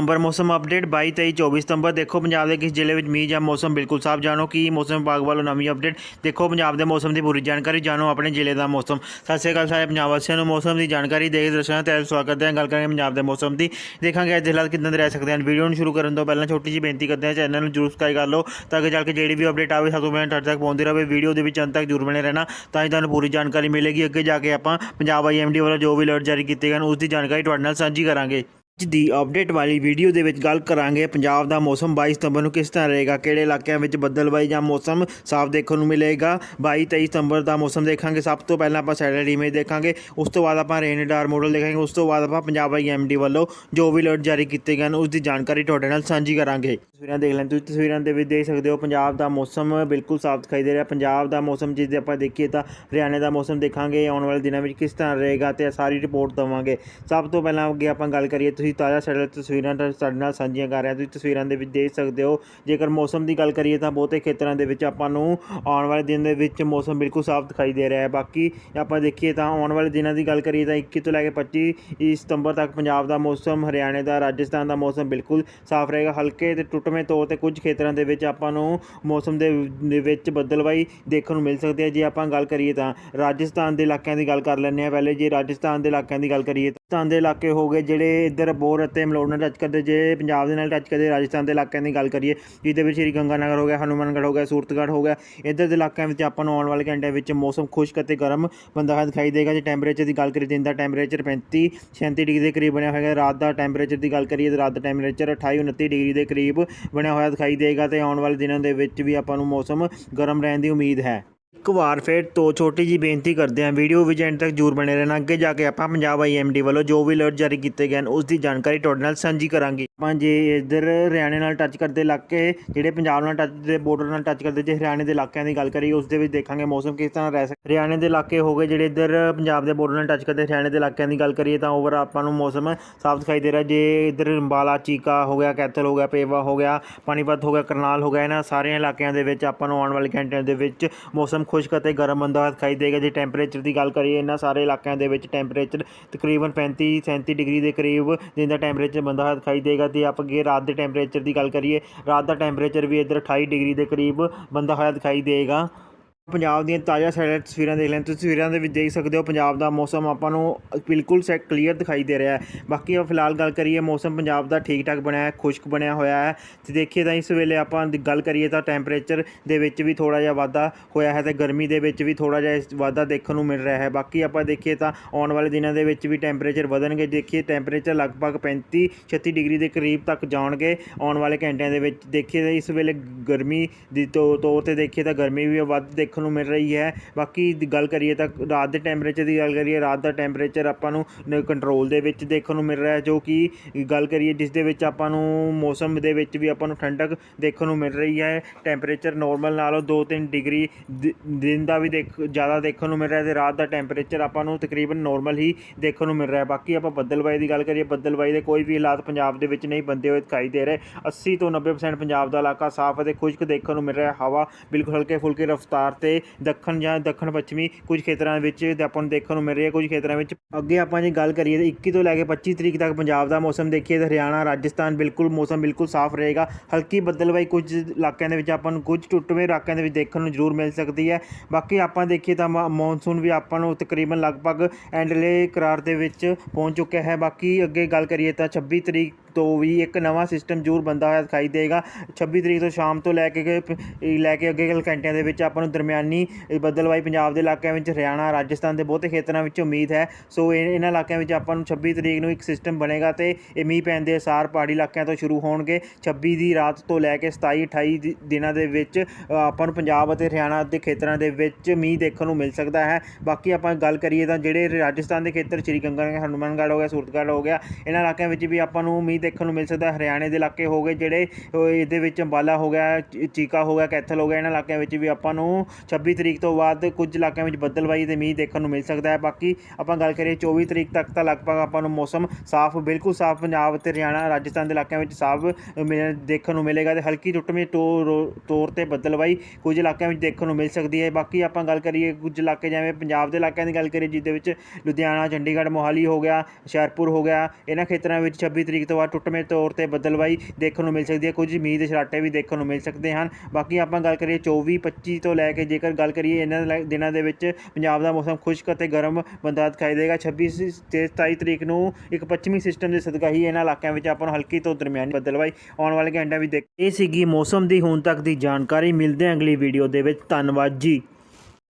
ਅੰਬਰ ਮੌਸਮ ਅਪਡੇਟ 22 23 24 ਸਤੰਬਰ ਦੇਖੋ ਪੰਜਾਬ ਦੇ ਕਿਸ ਜ਼ਿਲ੍ਹੇ ਵਿੱਚ ਮੀਂਹ ਜਾਂ ਮੌਸਮ ਬਿਲਕੁਲ ਸਾਫ਼ ਜਾਣੋ, ਕੀ ਮੌਸਮ ਵਿਭਾਗ ਵੱਲੋਂ ਨਵੀਂ ਅਪਡੇਟ ਦੇਖੋ ਪੰਜਾਬ ਦੇ ਮੌਸਮ ਦੀ ਪੂਰੀ ਜਾਣਕਾਰੀ, ਜਾਣੋ ਆਪਣੇ ਜ਼ਿਲ੍ਹੇ ਦਾ ਮੌਸਮ। ਸਤਿ ਸ਼੍ਰੀ ਅਕਾਲ ਸਾਰੇ ਪੰਜਾਬ ਵਾਸੀਆਂ ਨੂੰ, ਮੌਸਮ ਦੀ ਜਾਣਕਾਰੀ ਦੇ ਦਰਸ਼ਕਾਂ ਦਾ ਸਵਾਗਤ ਹੈ, ਗੱਲ ਕਰਾਂਗੇ ਪੰਜਾਬ ਦੇ ਮੌਸਮ ਦੀ। ਦੇਖਾਂਗੇ ਅੱਜ ਦੇ ਹਾਲਾਤ ਕਿੱਦਾਂ ਦੇ ਰਹਿ ਸਕਦੇ ਹਨ। ਵੀਡੀਓ ਨੂੰ ਸ਼ੁਰੂ ਕਰਨ ਤੋਂ ਪਹਿਲਾਂ ਛੋਟੀ ਜਿਹੀ ਬੇਨਤੀ ਕਰਦੇ ਹਾਂ, ਚੈਨਲ ਨੂੰ ਜਰੂਰ ਸਬਸਕ੍ਰਾਈਬ ਕਰ ਲਓ, ਤਾਂ ਕਿ ਚੱਲ ਕੇ ਜਿਹੜੀ ਵੀ ਅਪਡੇਟ ਆਵੇ, ਸਭ ਤੋਂ ਪਹਿਲਾਂ ਤੁਹਾਡੇ ਤੱਕ ਪਹੁੰਚਦੀ ਰਹੇ, ਵੀਡੀਓ ਦੇ ਵਿੱਚ ਅੰਤ ਤੱਕ ਜਰੂਰ ਬਣੇ ਰਹਿਣਾ, ਤਾਂ ਹੀ ਤੁਹਾਨੂੰ ਪੂਰੀ ਜਾਣਕਾਰੀ ਮਿਲੇਗੀ। ਅੱਗੇ ਜਾ ਕੇ ਆਪਾਂ ਪੰਜਾਬ ਆਈਐਮਡੀ ਵੱਲੋਂ ਜੋ ਵੀ ਅਲਰਟ ਜਾਰੀ ਕੀਤੇ ਗਏ ਹਨ, ਉਸ ਦੀ ਜਾਣਕਾਰੀ ਤੁਹਾਡੇ ਨਾਲ ਸਾਂਝੀ ਕਰਾਂਗੇ। ਅੱਜ ਦੀ ਅਪਡੇਟ ਵਾਲੀ ਵੀਡੀਓ ਦੇ ਵਿੱਚ ਗੱਲ ਕਰਾਂਗੇ ਪੰਜਾਬ ਦਾ ਮੌਸਮ। 22 ਸਤੰਬਰ ਨੂੰ ਕਿਸ ਤਰ੍ਹਾਂ ਰਹੇਗਾ? ਕਿਹੜੇ ਇਲਾਕਿਆਂ ਵਿੱਚ ਬੱਦਲਬਾਈ ਜਾਂ ਮੌਸਮ ਸਾਫ਼ ਦੇਖਣ ਨੂੰ ਮਿਲੇਗਾ? 22 23 ਸਤੰਬਰ ਦਾ ਮੌਸਮ ਦੇਖਾਂਗੇ। ਸਭ ਤੋਂ ਪਹਿਲਾਂ ਆਪਾਂ ਸੈਟਲਾਈਟ ਇਮੇਜ ਦੇਖਾਂਗੇ। ਉਸ ਤੋਂ ਬਾਅਦ ਆਪਾਂ ਰੇਨ ਰੇਨਡਾਰ ਮਾਡਲ ਦੇਖਾਂਗੇ। ਉਸ ਤੋਂ ਬਾਅਦ ਆਪਾਂ ਪੰਜਾਬ ਆਈਐਮਡੀ ਵੱਲੋਂ ਜੋ ਵੀ ਅਲਰਟ ਜਾਰੀ ਕੀਤੇ ਗਏ ਹਨ, ਉਸ ਦੀ ਜਾਣਕਾਰੀ ਤੁਹਾਡੇ ਨਾਲ ਸਾਂਝੀ ਕਰਾਂਗੇ। ਤਸਵੀਰਾਂ ਦੇਖ ਲੈਣ, ਤੁਸੀਂ ਤਸਵੀਰਾਂ ਦੇ ਵਿੱਚ ਦੇਖ ਸਕਦੇ ਹੋ, ਪੰਜਾਬ ਦਾ ਮੌਸਮ ਬਿਲਕੁਲ ਸਾਫ਼ ਦਿਖਾਈ ਦੇ ਰਿਹਾ। ਪੰਜਾਬ ਦਾ ਮੌਸਮ ਜਿਸ ਦੇ ਆਪਾਂ ਦੇਖੀਏ ਤਾਂ ਹਰਿਆਣੇ ਦਾ ਮੌਸਮ ਦੇਖਾਂਗੇ। ਆਉਣ ਵਾਲੇ ਦਿਨਾਂ ਵਿੱਚ ਕਿਸ ਤਰ੍ਹਾਂ ਰਹੇਗਾ ਤੇ ਸਾਰੀ ਰਿਪੋਰਟ ਦਵਾਂਗੇ। ਸਭ ਤੋਂ ਪਹਿਲਾਂ ਅੱਗੇ ਆਪਾਂ ਗੱਲ ਕਰੀਏ, ਤੁਸੀਂ ਤਾਜ਼ਾ ਸੈਟਲਾਈਟ ਤਸਵੀਰਾਂ ਤਾਂ ਸਾਡੇ ਨਾਲ ਸਾਂਝੀਆਂ ਕਰ ਰਹੇ। ਹਾਂ ਤੁਸੀਂ ਤਸਵੀਰਾਂ ਦੇ ਵਿੱਚ ਦੇਖ ਸਕਦੇ ਹੋ, ਜੇਕਰ ਮੌਸਮ ਦੀ ਗੱਲ ਕਰੀਏ ਤਾਂ ਬਹੁਤੇ ਖੇਤਰਾਂ ਦੇ ਵਿੱਚ ਆਪਾਂ ਨੂੰ ਆਉਣ ਵਾਲੇ ਦਿਨ ਦੇ ਵਿੱਚ ਮੌਸਮ ਬਿਲਕੁਲ ਸਾਫ਼ ਦਿਖਾਈ ਦੇ ਰਿਹਾ ਹੈ। ਬਾਕੀ ਆਪਾਂ ਦੇਖੀਏ ਤਾਂ ਆਉਣ ਵਾਲੇ ਦਿਨਾਂ ਦੀ ਗੱਲ ਕਰੀਏ ਤਾਂ 21 ਤੋਂ ਲੈ ਕੇ 25 ਸਤੰਬਰ ਤੱਕ ਪੰਜਾਬ ਦਾ ਮੌਸਮ, ਹਰਿਆਣੇ ਦਾ, ਰਾਜਸਥਾਨ ਦਾ ਮੌਸਮ ਬਿਲਕੁਲ ਸਾਫ਼ ਰਹੇਗਾ। ਹਲਕੇ ਤੇ ਟੁੱਟਵੇਂ ਤੌਰ ਤੇ ਕੁਝ ਖੇਤਰਾਂ ਦੇ ਵਿੱਚ ਆਪਾਂ ਨੂੰ ਮੌਸਮ ਦੇ ਵਿੱਚ ਬੱਦਲਵਾਈ ਦੇਖਣ ਨੂੰ ਮਿਲ ਸਕਦੀ ਹੈ ਜੇ ਆਪਾਂ ਗੱਲ ਕਰੀਏ ਤਾਂ ਰਾਜਸਥਾਨ ਦੇ ਇਲਾਕਿਆਂ ਦੀ ਗੱਲ ਕਰ ਲੈਂਦੇ ਹਾਂ। ਪਹਿਲੇ ਜੇ ਰਾਜਸਥਾਨ ਦੇ ਇਲਾਕਿਆਂ ਦੀ ਗੱਲ ਕਰੀਏ ਤਾਂ ਰਾਜਸਥਾਨ ਦੇ ਇਲਾਕੇ ਹੋ ਗਏ ਜਿਹੜੇ ਇੱਧਰ ਬੋਰ ਅਤੇ ਮਲੋੜ ਨਾਲ ਟੱਚ ਕਰਦੇ, ਜੇ ਪੰਜਾਬ ਦੇ ਨਾਲ ਟੱਚ ਕਰਦੇ ਰਾਜਸਥਾਨ ਦੇ ਇਲਾਕਿਆਂ ਦੀ ਗੱਲ ਕਰੀਏ ਜਿਹਦੇ ਵਿੱਚ ਸ਼੍ਰੀ ਗੰਗਾਨਗਰ ਹੋ ਗਿਆ, ਹਨੂਮਾਨਗੜ੍ਹ ਹੋ ਗਿਆ, ਸੂਰਤਗੜ੍ਹ ਹੋ ਗਿਆ, ਇੱਧਰ ਦੇ ਇਲਾਕਿਆਂ ਵਿੱਚ ਆਪਾਂ ਨੂੰ ਆਉਣ ਵਾਲੇ ਘੰਟਿਆਂ ਵਿੱਚ ਮੌਸਮ ਖੁਸ਼ਕ ਅਤੇ ਗਰਮ ਬੰਦਾ ਹੋਇਆ ਦਿਖਾਈ ਦੇਗਾ। ਜੇ ਟੈਂਪਰੇਚਰ ਦੀ ਗੱਲ ਕਰੀਏ, ਦਿਨ ਦਾ ਟੈਂਪਰੇਚਰ 35 37 ਡਿਗਰੀ ਦੇ ਕਰੀਬ ਬਣਿਆ ਹੋਏਗਾ ਰਾਤ ਦਾ ਟੈਂਪਰੇਚਰ ਦੀ ਗੱਲ ਕਰੀਏ, ਤਾਂ ਰਾਤ ਦਾ ਟੈਂਪਰੇਚਰ 28 29 ਡਿਗਰੀ ਦੇ ਕਰੀਬ ਬਣਿਆ ਹੋਇਆ ਦਿਖਾਈ ਦੇਗਾ ਤੇ ਆਉਣ ਵਾਲੇ ਦਿਨਾਂ ਦੇ ਵਿੱਚ ਵੀ ਆਪਾਂ ਨੂੰ ਮੌਸਮ ਗਰਮ ਰਹਿਣ ਦੀ ਉਮੀਦ ਹੈ। ਇੱਕ ਵਾਰ ਫਿਰ ਤੋਂ ਛੋਟੀ ਜੀ ਬੇਨਤੀ ਕਰਦੇ ਹਾਂ, ਵੀਡੀਓ ਵਿੱਚ ਐਂਡ ਤੱਕ ਜਰੂਰ ਬਣੇ ਰਹਿਣਾ, ਅੱਗੇ ਜਾ ਕੇ ਆਪਾਂ ਪੰਜਾਬ ਆਈਐਮਡੀ ਵੱਲੋਂ ਜੋ ਵੀ ਅਲਰਟ ਜਾਰੀ ਕੀਤੇ ਗਏ ਹਨ, ਉਸ ਦੀ ਜਾਣਕਾਰੀ ਤੁਹਾਡੇ ਨਾਲ ਸਾਂਝੀ ਕਰਾਂਗੇ। ਆਪਾਂ ਜੇ ਇੱਧਰ ਹਰਿਆਣੇ ਨਾਲ ਟੱਚ ਕਰਦੇ ਇਲਾਕੇ, ਜਿਹੜੇ ਪੰਜਾਬ ਨਾਲ ਟੱਚ ਦੇ ਬਾਰਡਰ ਨਾਲ ਟੱਚ ਕਰਦੇ, ਜੇ ਹਰਿਆਣੇ ਦੇ ਇਲਾਕਿਆਂ ਦੀ ਗੱਲ ਕਰੀਏ, ਉਸ ਦੇ ਵਿੱਚ ਦੇਖਾਂਗੇ ਮੌਸਮ ਕਿਸ ਤਰ੍ਹਾਂ ਰਹਿ ਸਕਦਾ। ਹਰਿਆਣੇ ਦੇ ਇਲਾਕੇ ਹੋ ਗਏ, ਜਿਹੜੇ ਇੱਧਰ ਪੰਜਾਬ ਦੇ ਬਾਰਡਰ ਨਾਲ ਟੱਚ ਕਰਦੇ, ਹਰਿਆਣੇ ਦੇ ਇਲਾਕਿਆਂ ਦੀ ਗੱਲ ਕਰੀਏ ਤਾਂ ਓਵਰ ਆਪਾਂ ਨੂੰ ਮੌਸਮ ਸਾਫ਼ ਦਿਖਾਈ ਦੇ ਰਿਹਾ। ਜੇ ਇੱਧਰ ਅੰਬਾਲਾ ਚੀਕਾ ਹੋ ਗਿਆ, ਕੈਥਲ ਹੋ ਗਿਆ, ਪੇਵਾ ਹੋ ਗਿਆ, ਪਾਣੀਪਤ ਹੋ ਗਿਆ, ਕਰਨਾਲ ਹੋ ਗਿਆ, ਇਹਨਾਂ ਸਾਰਿਆਂ ਇਲਾਕਿਆਂ ਦੇ ਵਿੱਚ ਆਪਾਂ ਨੂੰ ਆਉਣ ਵਾਲੇ ਘੰਟਿਆਂ ਦੇ ਵਿੱਚ ਮੌਸਮ ਖੁਸ਼ਕ ਅਤੇ ਗਰਮ ਹੁੰਦਾ ਹੋਇਆ ਦਿਖਾਈ ਦੇਗਾ ਜੇ ਟੈਂਪਰੇਚਰ ਦੀ ਗੱਲ ਕਰੀਏ ਇਹਨਾਂ ਸਾਰੇ ਇਲਾਕਿਆਂ ਦੇ ਵਿੱਚ ਟੈਂਪਰੇਚਰ ਤਕਰੀਬਨ 35 37 ਡਿਗਰੀ ਦੇ ਕਰੀਬ ਦਿਨ ਦਾ ਟੈਂਪਰੇਚਰ ਬੰਦਾ ਹੋਇਆ ਦਿਖਾਈ ਦੇਗਾ ਤੇ ਆਪਾਂ ਅੱਗੇ ਰਾਤ ਦੇ ਟੈਂਪਰੇਚਰ ਦੀ ਗੱਲ ਕਰੀਏ, ਰਾਤ ਦਾ ਟੈਂਪਰੇਚਰ ਵੀ ਇੱਧਰ 28 ਡਿਗਰੀ ਦੇ ਕਰੀਬ ਬੰਦਾ ਹੋਇਆ ਦਿਖਾਈ ਦੇਗਾ। ਪੰਜਾਬ ਦੀਆਂ ਤਾਜ਼ਾ ਸੈਟਲਾਈਟ ਤਸਵੀਰਾਂ ਦੇਖ ਲੈਣ। ਤਸਵੀਰਾਂ ਦੇ ਵਿੱਚ ਦੇਖ ਸਕਦੇ ਹੋ, ਪੰਜਾਬ ਦਾ ਮੌਸਮ ਆਪਾਂ ਨੂੰ ਬਿਲਕੁਲ ਸੈ ਕਲੀਅਰ ਦਿਖਾਈ ਦੇ ਰਿਹਾ ਹੈ। ਬਾਕੀ ਆਪਾਂ ਫਿਲਹਾਲ ਗੱਲ ਕਰੀਏ, ਮੌਸਮ ਪੰਜਾਬ ਦਾ ਠੀਕ ਠਾਕ ਬਣਿਆ ਹੈ, ਖੁਸ਼ਕ ਬਣਿਆ ਹੋਇਆ ਹੈ। ਤੇ ਦੇਖੀਏ ਤਾਂ ਇਸ ਵੇਲੇ ਆਪਾਂ ਗੱਲ ਕਰੀਏ ਤਾਂ ਟੈਂਪਰੇਚਰ ਦੇ ਵਿੱਚ ਵੀ ਥੋੜਾ ਜਿਹਾ ਵਾਧਾ ਹੋਇਆ ਹੈ ਤੇ ਗਰਮੀ ਦੇ ਵਿੱਚ ਵੀ ਥੋੜਾ ਜਿਹਾ ਵਾਧਾ ਦੇਖਣ ਨੂੰ ਮਿਲ ਰਿਹਾ ਹੈ। ਬਾਕੀ ਆਪਾਂ ਦੇਖੀਏ ਤਾਂ ਆਉਣ ਵਾਲੇ ਦਿਨਾਂ ਦੇ ਵਿੱਚ ਵੀ ਟੈਂਪਰੇਚਰ ਵਧਣਗੇ। ਦੇਖੀਏ ਟੈਂਪਰੇਚਰ ਲਗਭਗ 35 36 ਡਿਗਰੀ ਦੇ ਕਰੀਬ ਤੱਕ ਜਾਣਗੇ ਆਉਣ ਵਾਲੇ ਘੰਟਿਆਂ ਦੇ ਵਿੱਚ। ਦੇਖੀਏ ਤਾਂ ਇਸ ਵੇਲੇ ਗਰਮੀ ਦੀ ਤੌ- ਤੌਰ ਤੇ ਦੇਖੀਏ ਤਾਂ ਗਰਮੀ ਵੀ ਵੱਧ ਦੇਖਣ ਨੂੰ ਮਿਲ ਰਹੀ ਹੈ। ਬਾਕੀ ਗੱਲ ਕਰੀਏ ਤਾਂ ਰਾਤ ਦੇ ਟੈਂਪਰੇਚਰ ਦੀ ਗੱਲ ਕਰੀਏ, ਰਾਤ ਦਾ ਟੈਂਪਰੇਚਰ ਆਪਾਂ ਨੂੰ ਕੰਟਰੋਲ ਦੇ ਵਿੱਚ ਦੇਖਣ ਨੂੰ ਮਿਲ ਰਿਹਾ ਹੈ, ਜੋ ਕਿ ਗੱਲ ਕਰੀਏ ਜਿਸ ਦੇ ਵਿੱਚ ਆਪਾਂ ਨੂੰ ਮੌਸਮ ਦੇ ਵਿੱਚ ਵੀ ਆਪਾਂ ਨੂੰ ਠੰਡਕ ਦੇਖਣ ਨੂੰ ਮਿਲ ਰਹੀ ਹੈ। ਟੈਂਪਰੇਚਰ ਨੋਰਮਲ ਨਾਲੋਂ 2-3 ਡਿਗਰੀ ਦਿਨ ਦਾ ਵੀ ਦੇਖ ਜ਼ਿਆਦਾ ਦੇਖਣ ਨੂੰ ਮਿਲ ਰਿਹਾ ਤੇ ਰਾਤ ਦਾ ਟੈਂਪਰੇਚਰ ਆਪਾਂ ਨੂੰ ਤਕਰੀਬਨ ਨੋਰਮਲ ਹੀ ਦੇਖਣ ਨੂੰ ਮਿਲ ਰਿਹਾ ਬਾਕੀ ਆਪਾਂ ਬੱਦਲਬਾਈ ਦੀ ਗੱਲ ਕਰੀਏ, ਬੱਦਲਬਾਈ ਦੇ ਕੋਈ ਵੀ ਹਾਲਾਤ ਪੰਜਾਬ ਦੇ ਵਿੱਚ ਨਹੀਂ ਬੰਦੇ ਹੋਏ ਦਿਖਾਈ ਦੇ ਰਹੇ। 80 ਤੋਂ 90% ਪੰਜਾਬ ਦਾ ਇਲਾਕਾ ਸਾਫ਼ ਅਤੇ ਖੁਸ਼ਕ ਦੇਖਣ ਨੂੰ ਮਿਲ ਰਿਹਾ ਹਵਾ ਬਿਲਕੁਲ ਹਲਕੇ ਫੁਲਕੇ ਰਫ਼ਤਾਰ ਤੇ ਦੱਖਣ ਜਾਂ ਦੱਖਣ ਪੱਛਮੀ ਕੁਝ ਖੇਤਰਾਂ ਵਿੱਚ ਆਪਾਂ ਨੂੰ ਦੇਖਣ ਨੂੰ ਮਿਲ ਰਹੀ ਹੈ ਕੁਝ ਖੇਤਰਾਂ ਵਿੱਚ। ਅੱਗੇ ਆਪਾਂ ਜੇ ਗੱਲ ਕਰੀਏ ਤਾਂ 21 ਤੋਂ ਲੈ ਕੇ 25 ਤਰੀਕ ਤੱਕ ਪੰਜਾਬ ਦਾ ਮੌਸਮ ਦੇਖੀਏ ਤਾਂ ਹਰਿਆਣਾ, ਰਾਜਸਥਾਨ ਬਿਲਕੁਲ ਮੌਸਮ ਬਿਲਕੁਲ ਸਾਫ਼ ਰਹੇਗਾ। ਹਲਕੀ ਬੱਦਲਬਾਈ ਕੁਝ ਇਲਾਕਿਆਂ ਦੇ ਵਿੱਚ ਆਪਾਂ ਨੂੰ ਕੁਝ ਟੁੱਟਵੇਂ ਇਲਾਕਿਆਂ ਦੇ ਵਿੱਚ ਦੇਖਣ ਨੂੰ ਜ਼ਰੂਰ ਮਿਲ ਸਕਦੀ ਹੈ। ਬਾਕੀ ਆਪਾਂ ਦੇਖੀਏ ਤਾਂ ਮਾ- ਮੌਨਸੂਨ ਵੀ ਆਪਾਂ ਨੂੰ ਤਕਰੀਬਨ ਲਗਭਗ ਐਂਡਲੇ ਕਰਾਰ ਦੇ ਵਿੱਚ ਪਹੁੰਚ ਚੁੱਕਿਆ ਹੈ। ਬਾਕੀ ਅੱਗੇ ਗੱਲ ਕਰੀਏ ਤਾਂ 26 ਤਰੀਕ ਤੋਂ ਵੀ ਇੱਕ ਨਵਾਂ ਸਿਸਟਮ ਜ਼ਰੂਰ ਬੰਦਾ ਹੋਇਆ ਦਿਖਾਈ ਦੇਗਾ। 26 ਤਰੀਕ ਤੋਂ ਸ਼ਾਮ ਤੋਂ ਲੈ ਕੇ ਕ- ਲੈ ਕੇ ਅੱਗੇ ਕੱਲ੍ਹ ਘੰਟਿਆਂ ਦੇ ਵਿੱਚ ਆਪਾਂ ਨੂੰ ਦਰਮਿਆਨੀ ਬੱਦਲਵਾਈ ਪੰਜਾਬ ਦੇ ਇਲਾਕਿਆਂ ਵਿੱਚ, ਹਰਿਆਣਾ, ਰਾਜਸਥਾਨ ਦੇ ਬਹੁਤੇ ਖੇਤਰਾਂ ਵਿੱਚ ਉਮੀਦ ਹੈ। ਸੋ ਇਹ, ਇਹਨਾਂ ਇਲਾਕਿਆਂ ਵਿੱਚ ਆਪਾਂ ਨੂੰ 26 ਤਰੀਕ ਨੂੰ ਇੱਕ ਸਿਸਟਮ ਬਣੇਗਾ ਤੇ ਇਹ ਮੀਂਹ ਪੈਣ ਦੇ ਅਸਾਰ ਪਹਾੜੀ ਇਲਾਕਿਆਂ ਤੋਂ ਸ਼ੁਰੂ ਹੋਣਗੇ। 26 ਦੀ ਰਾਤ ਤੋਂ ਲੈ ਕੇ 27 28 ਦਿ- ਦਿਨਾਂ ਦੇ ਵਿੱਚ ਆਪਾਂ ਨੂੰ ਪੰਜਾਬ ਅਤੇ ਹਰਿਆਣਾ ਦੇ ਖੇਤਰਾਂ ਦੇ ਵਿੱਚ ਮੀਂਹ ਦੇਖਣ ਨੂੰ ਮਿਲ ਸਕਦਾ ਹੈ। ਬਾਕੀ ਆਪਾਂ ਗੱਲ ਕਰੀਏ ਤਾਂ ਜਿਹੜੇ ਰਾਜਸਥਾਨ ਦੇ ਖੇਤਰ, ਸ਼੍ਰੀ ਗੰਗਾਨਗਰ ਹਨੂਮਾਨਗੜ੍ਹ ਹੋ ਗਿਆ, ਸੂਰਤਗੜ੍ਹ ਹੋ ਗਿਆ, ਇਹਨਾਂ ਇਲਾਕਿਆਂ ਵਿੱਚ ਵੀ ਆਪਾਂ ਨੂੰ ਮੀਂਹ ਦੇਖਣ ਨੂੰ ਮਿਲ ਸਕਦਾ ਹਰਿਆਣੇ ਦੇ ਇਲਾਕੇ ਹੋ ਗਏ ਜਿਹੜੇ ਇਹਦੇ ਵਿੱਚ ਅੰਬਾਲਾ ਹੋ ਗਿਆ, ਚ- ਚੀਕਾ ਹੋ ਗਿਆ, ਕੈਥਲ ਹੋ ਗਿਆ, ਇਹਨਾਂ ਇਲਾਕਿਆਂ ਵਿੱਚ ਵੀ ਆਪਾਂ ਨੂੰ 26 ਤਰੀਕ ਤੋਂ ਬਾਅਦ ਕੁਝ ਇਲਾਕਿਆਂ ਵਿੱਚ ਬੱਦਲਬਾਈ ਤੇ ਮੀਂਹ ਦੇਖਣ ਨੂੰ ਮਿਲ ਸਕਦਾ ਹੈ। ਬਾਕੀ ਆਪਾਂ ਗੱਲ ਕਰੀਏ 24 ਤਰੀਕ ਤੱਕ ਤਾਂ ਲਗਭਗ ਆਪਾਂ ਨੂੰ ਮੌਸਮ ਸਾਫ਼, ਬਿਲਕੁਲ ਸਾਫ਼ ਪੰਜਾਬ ਤੇ ਹਰਿਆਣਾ, ਰਾਜਸਥਾਨ ਦੇ ਇਲਾਕਿਆਂ ਵਿੱਚ ਸਾਫ਼ ਮਿਲ- ਦੇਖਣ ਨੂੰ ਮਿਲੇਗਾ ਤੇ ਹਲਕੀ ਟੁੱਟਵੀਂ ਤੌਰ ਤੌਰ ਤੇ ਬੱਦਲਬਾਈ ਕੁਝ ਇਲਾਕਿਆਂ ਵਿੱਚ ਦੇਖਣ ਨੂੰ ਮਿਲ ਸਕਦੀ ਹੈ। ਬਾਕੀ ਆਪਾਂ ਗੱਲ ਕਰੀਏ ਕੁਝ ਇਲਾਕੇ ਜਿਵੇਂ ਪੰਜਾਬ ਦੇ ਇਲਾਕਿਆਂ ਦੀ ਗੱਲ ਕਰੀਏ ਜਿਸ ਦੇ ਵਿੱਚ ਲੁਧਿਆਣਾ, ਚੰਡੀਗੜ੍ਹ, ਮੋਹਾਲੀ ਹੋ ਗਿਆ, ਹੁਸ਼ਿਆਰਪੁਰ ਹੋ ਗਿਆ, ਇਹਨਾਂ ਖੇਤਰਾਂ ਵਿੱਚ 26 ਤਰੀਕ ਤੋਂ ਬਾਅਦ ਟੁੱਟਵੇਂ ਤੌਰ ਤੇ ਬਦਲਵਾਈ ਦੇਖਣ ਨੂੰ ਮਿਲ ਸਕਦੀ ਹੈ। ਕੁਝ ਮੀਂਹ ਦੇ ਛਰਾਟੇ ਵੀ ਦੇਖਣ ਨੂੰ ਮਿਲ ਸਕਦੇ ਹਨ। ਬਾਕੀ ਆਪਾਂ ਗੱਲ ਕਰੀਏ 24 25 ਤੋਂ ਲੈ ਕੇ ਜੇਕਰ ਗੱਲ ਕਰੀਏ ਇਹਨਾਂ ਲੈ- ਦਿਨਾਂ ਦੇ ਵਿੱਚ ਪੰਜਾਬ ਦਾ ਮੌਸਮ ਖੁਸ਼ਕ ਅਤੇ ਗਰਮ ਬੰਦਾ ਦਿਖਾਈ ਦੇਗਾ 26 ਤੇ 27 ਤਰੀਕ ਨੂੰ ਇੱਕ ਪੱਛਮੀ ਸਿਸਟਮ ਦੇ ਸਦਕਾ ਹੀ ਇਹਨਾਂ ਇਲਾਕਿਆਂ ਵਿੱਚ ਆਪਾਂ ਨੂੰ ਹਲਕੀ ਤੋਂ ਦਰਮਿਆਨੀ ਬਦਲਵਾਈ ਆਉਣ ਵਾਲੇ ਘੰਟਿਆਂ ਵਿੱਚ ਦੇਖ ਇਹ ਸੀਗੀ ਮੌਸਮ ਦੀ ਹੁਣ ਤੱਕ ਦੀ ਜਾਣਕਾਰੀ। ਮਿਲਦੇ ਹਾਂ ਅਗਲੀ ਵੀਡੀਓ ਦੇ ਵਿੱਚ। ਧੰਨਵਾਦ ਜੀ।